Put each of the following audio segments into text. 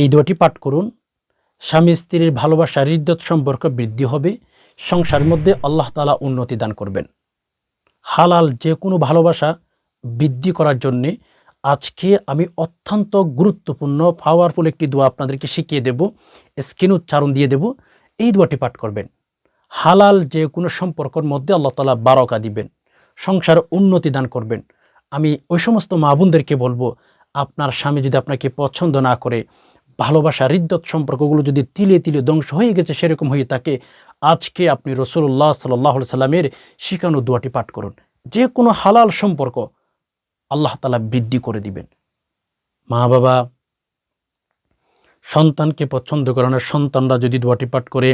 এই দোয়াটি পাঠ করুন। স্বামী স্ত্রীর ভালোবাসা, হৃদ্যত সম্পর্ক বৃদ্ধি হবে। সংসারের মধ্যে আল্লাহ তালা উন্নতি দান করবেন। হালাল যে কোনো ভালোবাসা বৃদ্ধি করার জন্যে আজকে আমি অত্যন্ত গুরুত্বপূর্ণ পাওয়ারফুল একটি দোয়া আপনাদেরকে শিখিয়ে দেব। স্ক্রিন উচ্চারণ দিয়ে দেব। এই দোয়াটি পাঠ করবেন। হালাল যে কোনো সম্পর্কর মধ্যে আল্লাহ তালা বারকা দিবেন। সংসার উন্নতি দান করবেন। আমি ওই সমস্ত মা বোনদেরকে বলব, আপনার স্বামী যদি আপনাকে পছন্দ না করে ভালোবাসা হৃদ্যত সম্পর্কগুলো যদি তিলে তিলে ধ্বংস হয়ে গেছে সেরকম হয়ে থাকে আজকে আপনি রসুল্লাহ সাল্লাহ সাল্লামের শিখানো দোয়াটি পাঠ করুন। যে কোনো হালাল সম্পর্ক আল্লাহ তালা বৃদ্ধি করে দিবেন। মা বাবা সন্তানকে পছন্দ করে না, সন্তানরা যদি দোয়াটি পাঠ করে,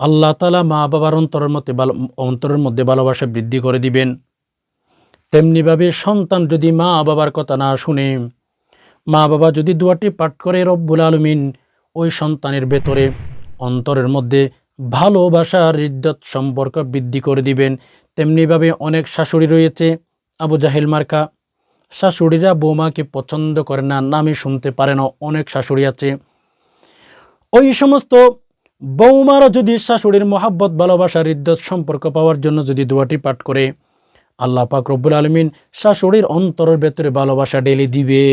আল্লাহ তালা মা বাবার অন্তরের মধ্যে অন্তরের মধ্যে ভালোবাসা বৃদ্ধি করে দিবেন। তেমনিভাবে সন্তান যদি মা বাবার কথা না শুনে মা বাবা যদি দোয়াটি পাঠ করে রব্বুল আলমিন, ওই সন্তানের ভেতরে অন্তরের মধ্যে ভালোবাসার ইদ্যত সম্পর্ক বৃদ্ধি করে দিবেন। তেমনিভাবে অনেক শাশুড়ি রয়েছে, আবু জাহেল মার্কা। শাশুড়িরা বৌমাকে পছন্দ করে না, নামে শুনতে পারে না, অনেক শাশুড়ি আছে। ওই সমস্ত বৌমারা যদি শাশুড়ির মহাব্বত, ভালোবাসার ইদ্যত সম্পর্ক পাওয়ার জন্য যদি দোয়াটি পাঠ করে আল্লাহ পাক রব্বুল আলমিন শাশুড়ির অন্তরের ভেতরে ভালোবাসা ডেলি দিবে।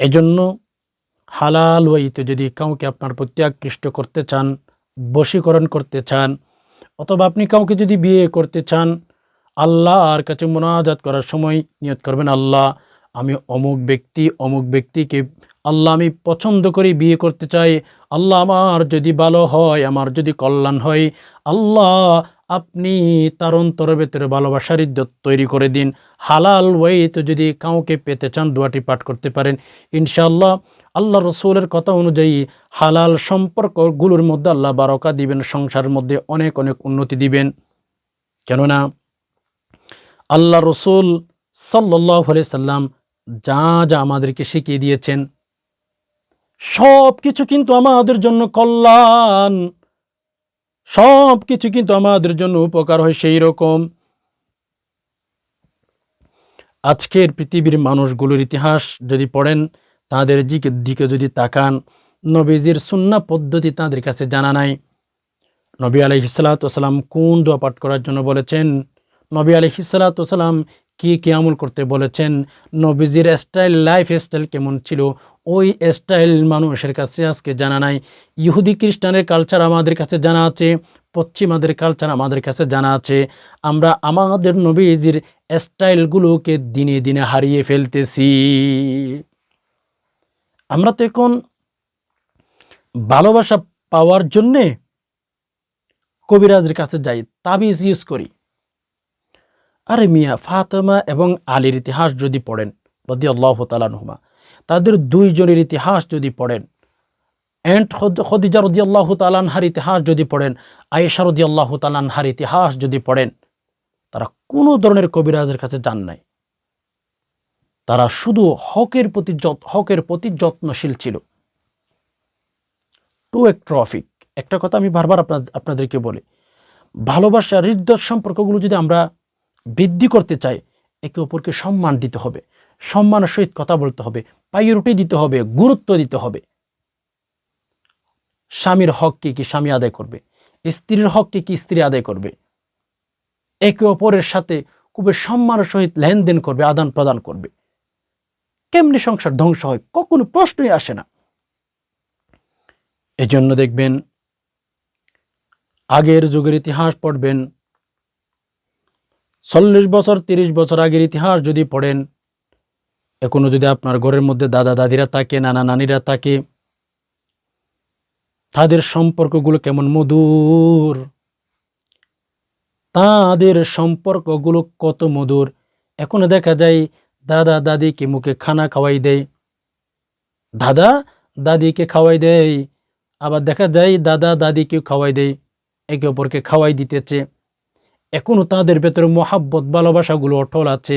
এজন্য হালাল ওয়াইতে যদি কাউকে আপনার প্রতি আকৃষ্ট করতে চান, বশীকরণ করতে চান, অথবা আপনি কাউকে যদি বিয়ে করতে চান আল্লাহ আর কাছে মোনাজাত করার সময় নিয়ত করবেন, আল্লাহ, আমি অমুক ব্যক্তি, অমুক ব্যক্তিকে আল্লাহ আমি পছন্দ করি বিয়ে করতে চাই, আল্লাহ আমার যদি ভালো হয়, আমার যদি কল্যাণ হয়, আল্লাহ আপনি তার অন্তরের ভেতরে ভালোবাসার ইদ্যত তৈরি করে দিন। হালাল ওয়াইতে যদি কাউকে পেতে চান দোয়াটি পাঠ করতে পারেন। ইনশাআল্লাহ আল্লাহ রসুলের কথা অনুযায়ী হালাল সম্পর্কগুলোর মধ্যে আল্লাহ বারকা দিবেন, সংসারের মধ্যে অনেক অনেক উন্নতি দিবেন। কেননা আল্লাহ রসুল সাল্লাহ সাল্লাম যা যা আমাদেরকে শিখিয়ে দিয়েছেন সব কিছু কিন্তু আমাদের জন্য কল্যাণ। সব কিছু কিন্তু আমাদের জন্য উপকার হয় সেই রকম আজকের পৃথিবীর মানুষগুলোর ইতিহাস যদি পড়েন, তাদের দিকে যদি তাকান, নবীজির সুন্না পদ্ধতি তাদের কাছে জানা নাই। নবী আলি আলহিসাল্লাম কোন দোয়া পাঠ করার জন্য বলেছেন? নবী আলি আলহিসাল্লাম কি কি আমল করতে বলেছেন? নবীজির স্টাইল, লাইফ স্টাইল কেমন ছিল? ওই স্টাইল মানুষের কাছে আজকে জানা নাই। ইহুদি খ্রিস্টানের কালচার আমাদের কাছে জানা আছে, পশ্চিমাদের কালচার আমাদের কাছে জানা আছে। আমরা আমাদের নবীজির স্টাইলগুলোকে দিনে দিনে হারিয়ে ফেলতেছি। আমরা তো এখন ভালোবাসা পাওয়ার জন্যে কবিরাজের কাছে যাই, তাবিজ ইউজ করি। আরে মিয়া, ফাতেমা এবং আলীর ইতিহাস যদি পড়েন রদি আল্লাহ তালানহুমা তাদের দুইজনের ইতিহাস যদি পড়েন। অ্যান্ড খদিজা রদি আল্লাহ তালানহার ইতিহাস যদি পড়েন, আয়েশা রদি আল্লাহ তালানহার ইতিহাস যদি পড়েন, তারা কোনো ধরনের কবিরাজের কাছে যান নাই। তারা শুধু হকের প্রতি হকের প্রতি যত্নশীল ছিল। টু এক ট্রফিক। একটা কথা আমি বারবার আপনাদেরকে বলি ভালোবাসা হৃদয় সম্পর্কগুলো যদি আমরা বৃদ্ধি করতে চাই, একে অপরকে সম্মান দিতে হবে। সম্মানের সহিত কথা বলতে হবে প্রায়োরিটি দিতে হবে, গুরুত্ব দিতে হবে। স্বামীর হককে কি স্বামী আদায় করবে? স্ত্রীর হককে কি স্ত্রী আদায় করবে? একে অপরের সাথে খুবই সম্মানের সহিত লেনদেন করবে, আদান প্রদান করবে। কেমনি সংসার ধ্বংস হয় কখনো প্রশ্নই আসে না। এজন্য দেখবেন, আগের যুগের ইতিহাস পড়বেন, চল্লিশ বছর, তিরিশ বছর আগের ইতিহাস যদি পড়েন এখনও যদি আপনার ঘরের মধ্যে দাদা দাদিরা থাকে, নানা নানিরা থাকে, তাদের সম্পর্কগুলো কেমন মধুর? তাদের সম্পর্কগুলো কত মধুর? এখনও দেখা যায় দাদা দাদিকে মুখে খানা খাওয়াই দেয়, দাদা দাদিকে খাওয়াই দেয়, আবার দেখা যায় দাদা দাদিকে খাওয়াই দেয়, একে অপরকে খাওয়াই দিতেছে। এখনও তাদের ভেতরে মহাব্বত, ভালোবাসাগুলো অটল আছে।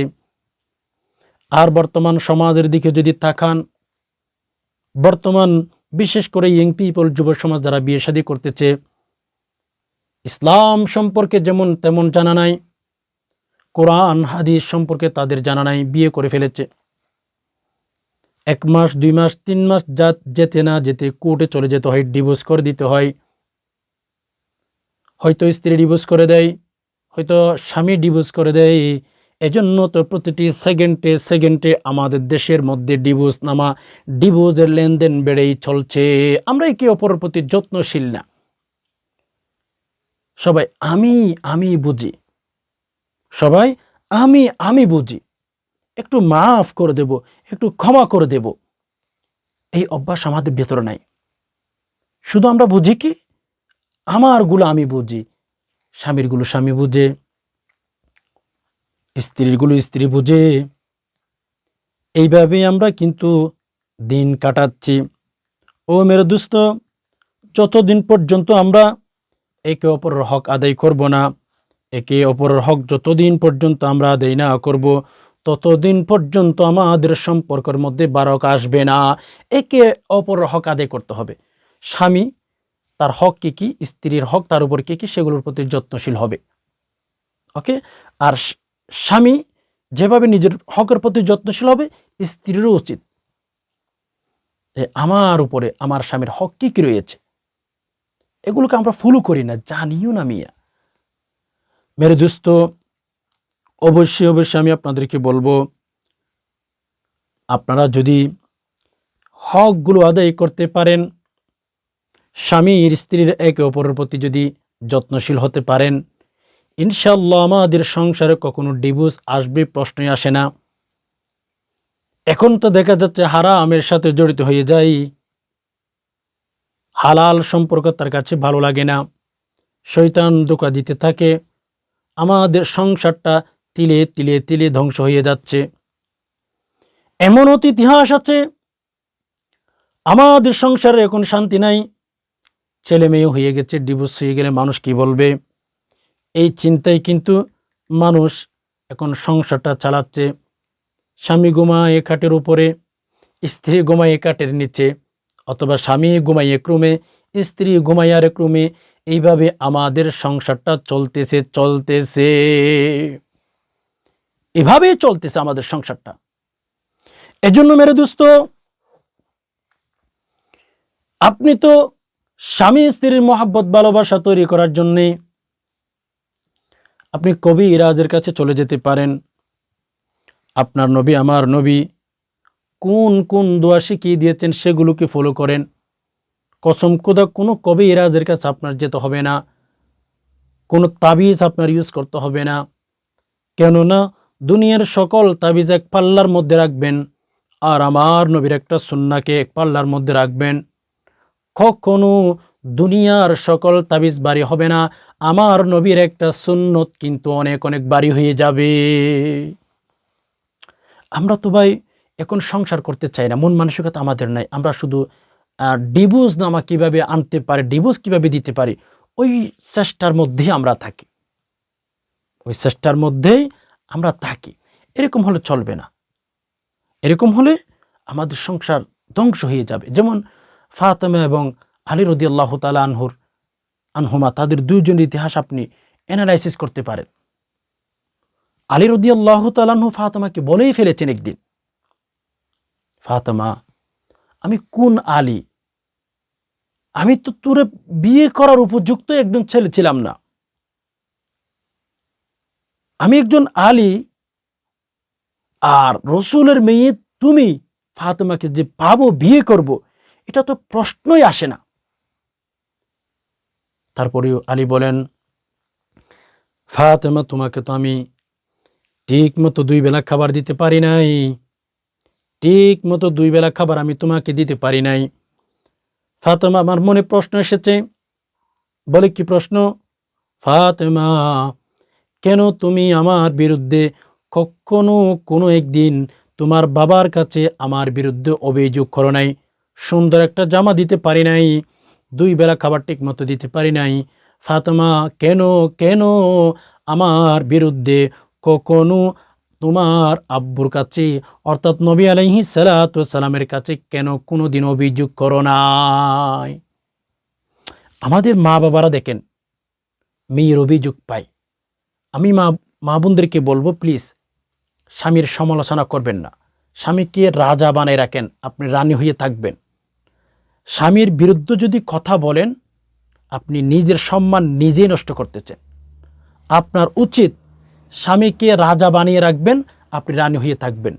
আর বর্তমান সমাজের দিকে যদি তাকান, বর্তমান বিশেষ করে ইয়ং পিপল যুব সমাজ যারা বিয়ে শাদী করতেছে, ইসলাম সম্পর্কে যেমন তেমন জানা নাই, কোরআন, হাদিস সম্পর্কে তাদের জানা নাই, বিয়ে করে ফেলেছে। এক মাস, দুই মাস, তিন মাস যা যেতে না যেতে কোর্টে চলে যেতে হয় ডিভোর্স করে দিতে হয়। হয়তো স্ত্রী ডিভোর্স করে দেয়, হয়তো স্বামী ডিভোর্স করে দেয় এজন্য তো প্রতিটি সেকেন্ডে সেকেন্ডে আমাদের দেশের মধ্যে ডিভোর্স নামা ডিভোর্সের লেনদেন বেড়েই চলছে। আমরা একে অপরের প্রতি যত্নশীল না? সবাই, আমি আমি বুঝি। সবাই, আমি আমি বুঝি। একটু মাফ করে দেব, একটু ক্ষমা করে দেব। এই অভ্যাস আমাদের ভেতরে নাই। শুধু আমরা বুঝি কি? আমারগুলো আমি বুঝি স্বামীরগুলো স্বামী বুঝে। স্ত্রীরগুলো স্ত্রী বুঝে। এইভাবে আমরা কিন্তু দিন কাটাচ্ছি। ও মেরে দুস্থ যতদিন পর্যন্ত আমরা একে অপরের হক আদায় করব না, একে অপরের হক যতদিন পর্যন্ত আমরা আদায় না করব, ততদিন পর্যন্ত আমাদের সম্পর্কের মধ্যে বারক আসবে না। একে অপরের হক আদায় করতে হবে। স্বামী, তার হক কি কি? স্ত্রীর হক, তার উপর কি কি? সেগুলোর প্রতি যত্নশীল হবে। ওকে? আর স্বামী যেভাবে নিজের হকের প্রতি যত্নশীল হবে, স্ত্রীরও উচিত। যে আমার উপরে, আমার স্বামীর হক কি কি রয়েছে? এগুলোকে আমরা ফলো করি না, জানিও না মিয়া। মেরে দোস্ত, অবশ্যই অবশ্যই আমি আপনাদেরকে বলব, আপনারা যদি হকগুলো আদায় করতে পারেন, স্বামীর স্ত্রীর একে অপরের প্রতি যদি যত্নশীল হতে পারেন ইনশাল্লাহ আমাদের সংসারে কখনো ডিভোর্স আসবে, প্রশ্নই আসে না। এখন তো দেখা যাচ্ছে হারামের সাথে জড়িত হয়ে যাই। হালাল সম্পর্ক তার কাছে ভালো লাগে না। শৈতান দোকা দিতে থাকে। আমাদের সংসারটা তিলে তিলে তিলে ধ্বংস হয়ে যাচ্ছে। এমন অতি ইতিহাস আছে। আমাদের সংসারে এখন শান্তি নাই। ছেলে মেয়ে হয়ে গেছে, ডিভোর্স হয়ে গেলে মানুষ কি বলবে? এই চিন্তায় কিন্তু মানুষ এখন সংসারটা চালাচ্ছে। স্বামী ঘুমায় খাটের উপরে, স্ত্রী ঘুমায় কাটের নিচে, অথবা স্বামী ঘুমাইয়ে ক্রমে স্ত্রী ঘুমাই আর ক্রমে এইভাবে আমাদের সংসারটা চলতেছে চলতেছে। এভাবেই চলতেছে আমাদের সংসারটা। এজন্য মেরে দোস্ত, আপনি তো স্বামী স্ত্রীর মহাব্বত, ভালোবাসা তৈরি করার জন্যে আপনি কবি ইরাজের কাছে চলে যেতে পারেন। আপনার নবী, আমার নবী, কোন কোন দোয়া শিখিয়ে দিয়েছেন সেগুলোকে ফলো করেন। কসম কোদা কোনো কবি ইরাজের কাছে আপনার যেতে হবে না। কোনো তাবিজ আপনার ইউজ করতে হবে না। কেননা দুনিয়ার সকল তাবিজ এক পাল্লার মধ্যে রাখবেন আর আমার নবীর একটা সুন্নাকে এক পাল্লার মধ্যে রাখবেন। কখনো দুনিয়ার সকল তাবিজ বাড়ি হবে না। আমার নবীর একটা সুন্নত কিন্তু অনেক অনেক বাড়ি হয়ে যাবে। আমরা তো ভাই এখন সংসার করতে চাই না, মন মানসিকতা আমাদের নাই। আমরা শুধু ডিভোর্স নামা কীভাবে আনতে পারে, ডিভোর্স কীভাবে দিতে পারি, ওই চেষ্টার মধ্যেই আমরা থাকি। ওই চেষ্টার মধ্যেই আমরা থাকি। এরকম হলে চলবে না। এরকম হলে আমাদের সংসার ধ্বংস হয়ে যাবে। যেমন ফাতেমা এবং আলী রদি আল্লাহ তালা আনহুর, আনহুমা, তাদের দুইজনের ইতিহাস আপনি অ্যানালাইসিস করতে পারেন। আলী রদি আল্লাহ তালাহু ফাতেমাকে বলেই ফেলেছেন একদিন, ফাতেমা, আমি কোন আলী? আমি তো তোরে বিয়ে করার উপযুক্ত একজন ছেলে ছিলাম না। আমি একজন আলী, আর রসুলের মেয়ে তুমি ফাতেমাকে যে পাবো, বিয়ে করব, এটা তো প্রশ্নই আসে না। তারপরেও আলী বলেন, ফাতেমা, তোমাকে তো আমি ঠিক মতো দুই বেলা খাবার দিতে পারি নাই। ঠিক মতো দুই বেলা খাবার আমি তোমাকে দিতে পারি নাই। ফাতেমা, আমার মনে প্রশ্ন এসেছে, বলে কি প্রশ্ন? ফাতেমা, কেন তুমি আমার বিরুদ্ধে কখনো কোনো একদিন তোমার বাবার কাছে আমার বিরুদ্ধে অভিযোগ করো নাই? সুন্দর একটা জামা দিতে পারি নাই। দুই বেলা খাবার ঠিক মতো দিতে পারি নাই। ফাতেমা, কেন কেন আমার বিরুদ্ধে কখনো তোমার আব্বুর কাছে, অর্থাৎ নবী আলাইহি সালামের কাছে কেন কোনো দিন অভিযোগ করো নাই? আমাদের মা বাবারা দেখেন, মেয়ের অভিযোগ পাই আমি মা মা বোনদেরকে বলব, প্লিজ, স্বামীর সমালোচনা করবেন না। স্বামীকে রাজা বানায় রাখেন, আপনি রানী হয়ে থাকবেন। স্বামীর বিরুদ্ধে যদি কথা বলেন, আপনি নিজের সম্মান নিজেই নষ্ট করতেছেন। আপনার উচিত স্বামীকে রাজা বানিয়ে রাখবেন, আপনি রানী হয়ে থাকবেন।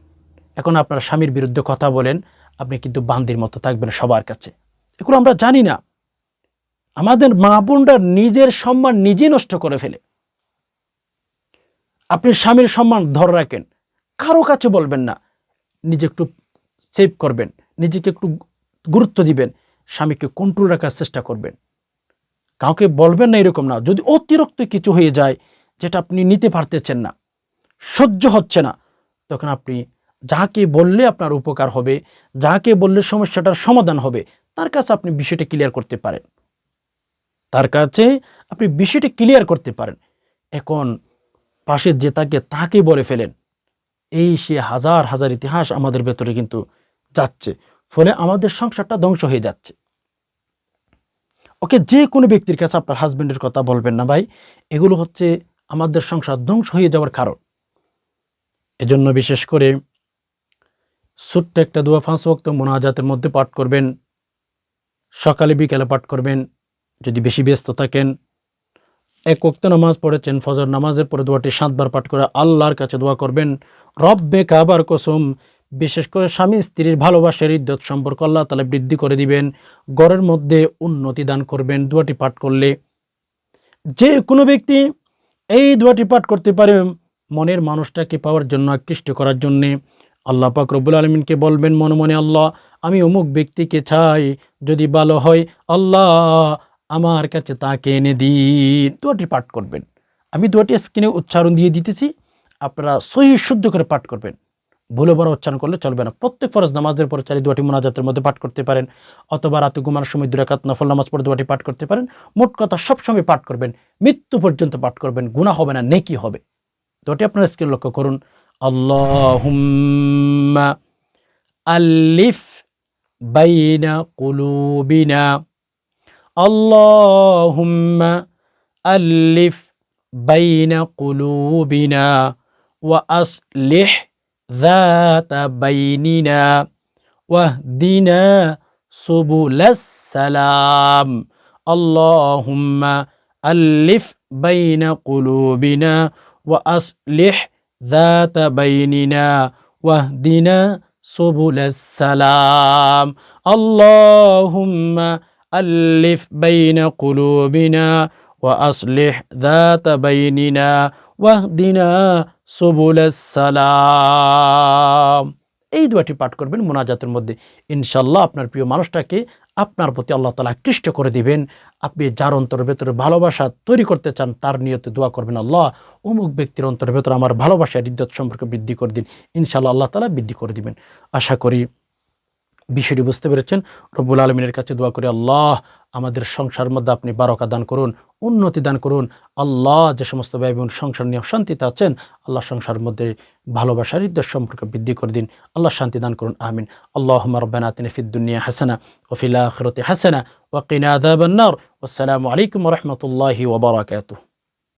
এখন আপনার স্বামীর বিরুদ্ধে কথা বলেন, আপনি কিন্তু বান্দির মতো থাকবেন সবার কাছে। এগুলো আমরা জানি না। আমাদের মা বোনরা নিজের সম্মান নিজেই নষ্ট করে ফেলে। আপনি স্বামীর সম্মান ধরে রাখেন। কারও কাছে বলবেন না। নিজে একটু সেভ করবেন। নিজেকে একটু গুরুত্ব দিবেন। স্বামীকে কন্ট্রোল রাখার চেষ্টা করবেন। কাউকে বলবেন না এরকম না। যদি অতিরিক্ত কিছু হয়ে যায়, যেটা আপনি নিতে পারতেছেন না, সহ্য হচ্ছে না, তখন আপনি যাকে বললে আপনার উপকার হবে, যাকে বললে সমস্যাটার সমাধান হবে, তার কাছে আপনি বিষয়টা ক্লিয়ার করতে পারেন। তার কাছে আপনি বিষয়টা ক্লিয়ার করতে পারেন। এখন পাশের যে তাকে তাকে বলে ফেলেন, এই সে হাজার হাজার ইতিহাস আমাদের ভেতরে কিন্তু যাচ্ছে। ফলে আমাদের সংসারটা ধ্বংস হয়ে যাচ্ছে। ওকে, যে কোনো ব্যক্তির কাছে আপনার হাজবেন্ডের কথা বলবেন না ভাই, এগুলো হচ্ছে আমাদের সংসার ধ্বংস হয়ে যাওয়ার কারণ। এজন্য বিশেষ করে ছোট্ট একটা দোয়া ফাঁস ওক্ত মোনাজাতের মধ্যে পাঠ করবেন, সকালে বিকালে পাঠ করবেন, যদি বেশি ব্যস্ত থাকেন, এক ওক্ত নামাজ পড়েছেন, ফজর নামাজের পরে দোয়াটি সাতবার পাঠ করে আল্লাহর কাছে দোয়া করবেন, রব্বে কাবার কসম বিশেষ করে স্বামী স্ত্রীর ভালোবাসার ইদ্যত সম্পর্ক আল্লাহ তালা বৃদ্ধি করে দিবেন গড়ের মধ্যে উন্নতি দান করবেন, দোয়াটি পাঠ করলে। যে কোনো ব্যক্তি এই দোয়াটি পাঠ করতে পারে মনের মানুষটাকে পাওয়ার জন্য, আকৃষ্ট করার জন্যে। আল্লাহ পাক আলমিনকে বলবেন, মনে মনে আল্লাহ, আমি অমুক ব্যক্তিকে চাই, যদি ভালো হয়, আল্লাহ আমার কাছে তাকে এনে দিন। দোয়াটি পাঠ করবেন। আমি দোয়াটি স্ক্রিনে উচ্চারণ দিয়ে দিতেছি, আপনারা সহি শুদ্ধ করে পাঠ করবেন। ভুলে বড় উচ্চারণ করলে চলবে না। প্রত্যেক ফরজ নামাজের পরে চারি দোয়াটি মোনাজাতের মধ্যে পাঠ করতে পারেন, অথবা রাতে ঘুমানোর সময় দুরাকাত নফল নামাজ পড়ে দোয়াটি পাঠ করতে পারেন। মোট কথা সবসময় পাঠ করবেন, মৃত্যু পর্যন্ত পাঠ করবেন গুণা হবে না, নেকি হবে। দুটি আপনারা স্ক্রিন লক্ষ্য করুন। আল্লাহুম্মা আলিফ বাইনা কুলুবিনা। আলিফ বাইনা কুলুবিনা। ওয়া আসলিহ ذات بيننا واهدنا سبل السلام. اللهم ألف بين قلوبنا وأصلح ذات بيننا واهدنا سبل السلام. اللهم ألف بين قلوبنا وأصلح ذات بيننا واهدنا سبل السلام এই দুয়াটি পাঠ করবেন মোনাজাতের মধ্যে ইনশাল্লাহ আপনার প্রিয় মানুষটাকে আপনার প্রতি আল্লাহ তালা আকৃষ্ট করে দিবেন আপনি যার অন্তরের ভেতরে ভালোবাসা তৈরি করতে চান তার নিয়তে দোয়া করবেন আল্লাহ অমুক ব্যক্তির অন্তরের ভেতরে আমার ভালোবাসার ইদ্যত সম্পর্কে বৃদ্ধি করে দিন ইনশাল্লাহ আল্লাহ তালা বৃদ্ধি করে দিবেন আশা করি বিষয়টি বুঝতে পেরেছেন। রব্বুল আলমিনের কাছে দোয়া করি আল্লাহ আমাদের সংসার মধ্যে আপনি বারকা দান করুন, উন্নতি দান করুন। আল্লাহ যে সমস্ত ব্যয় সংসার নিয়ে শান্তিতে আছেন, আল্লাহ সংসারের মধ্যে ভালোবাসার ইদ্যত সম্পর্কে বৃদ্ধি করে দিন। আল্লাহ শান্তি দান করুন, আমিন। আল্লাহ রব্বানা তিনি ফিদ্দুনিয়া হাসানা ওফিল আখরতে হাসানা ওয়াকিনা আদাবান্নার আসসালামু আলাইকুম রহমতুল্লাহি ওবরাকাতুহ